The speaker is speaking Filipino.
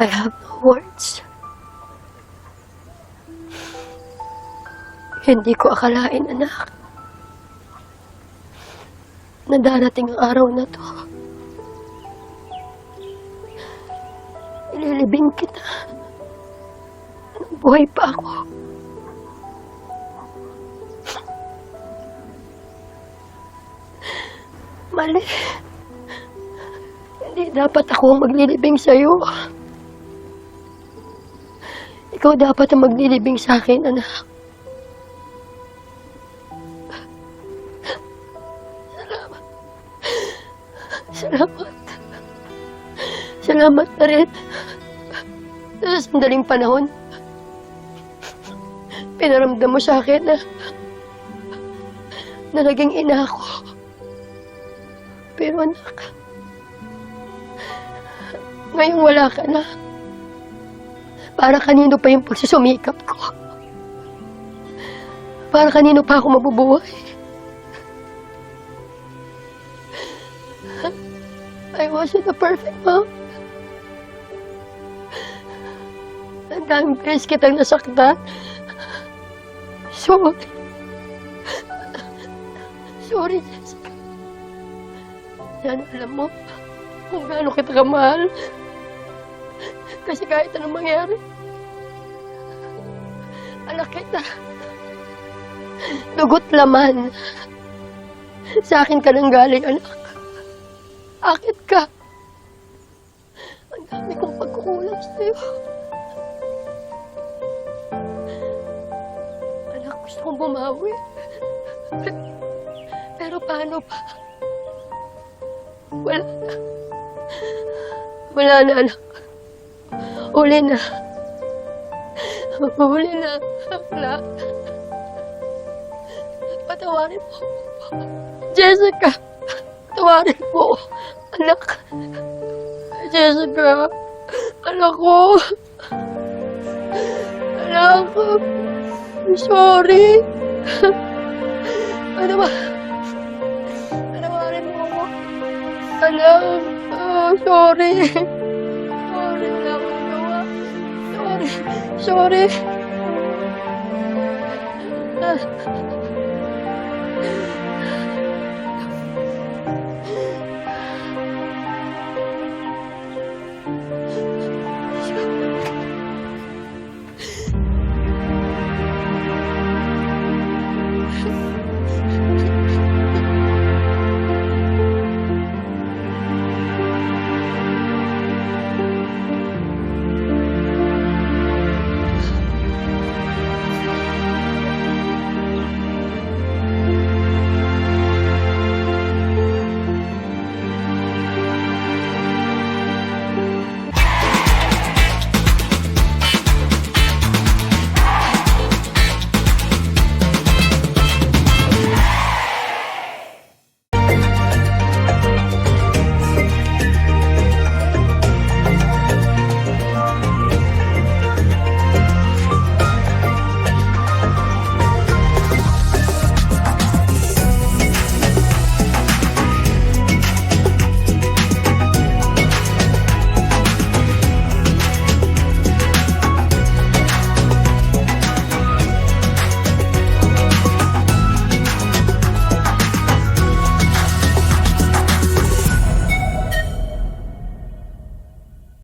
I have no words. Hindi ko akalain, anak, na darating ang araw na to. Ililibing kita. Buhay pa ako. Mali. Hindi dapat ako maglilibing sa'yo. Ikaw dapat ang maglilibing sa akin, anak. Salamat. Salamat. Salamat na rin. Sa sandaling panahon, pinaramdam mo sa akin na na naging ina ako. Pero anak, ngayong wala ka na. Para kanino pa yung pagsusumikap ko? Para kanino pa ako mabubuhay? I wasn't a perfect mom. Ang daming beses kitang nasaktan. Sorry. Sorry, Jessica. Yan, alam mo kung gaano kita kamahal. Kasi kahit anong mangyari, anak kita. Dugot laman. Sa akin ka nang galing, anak. Akit ka. Ang dami kong pagkukulang sa'yo. Anak, gusto kong bumawi. Pero paano pa? Wala na. Wala na, anak. Uli na. Uli na. Wala. Patawarin mo. Jessica. Patawarin mo. Anak. Jessica. Anak ko. Anak ko. Sorry. Ano ba? Patawarin ako. Anak. Oh. Sorry, Sorry. Sorry. Ah,